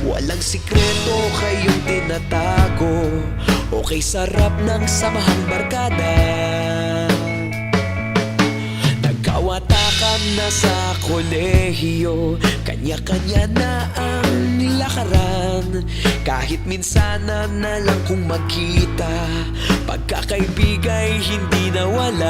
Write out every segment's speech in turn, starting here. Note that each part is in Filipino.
Walang sikreto kayong tinatago. Okay sarap ng samahang barkada. Nagkawatakan na sa kolehiyo. Kanya-kanya na ang lakaran. Kahit minsan na lang kung magkita. Pagkakaibigay hindi nawala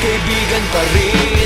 ke bigan pa rin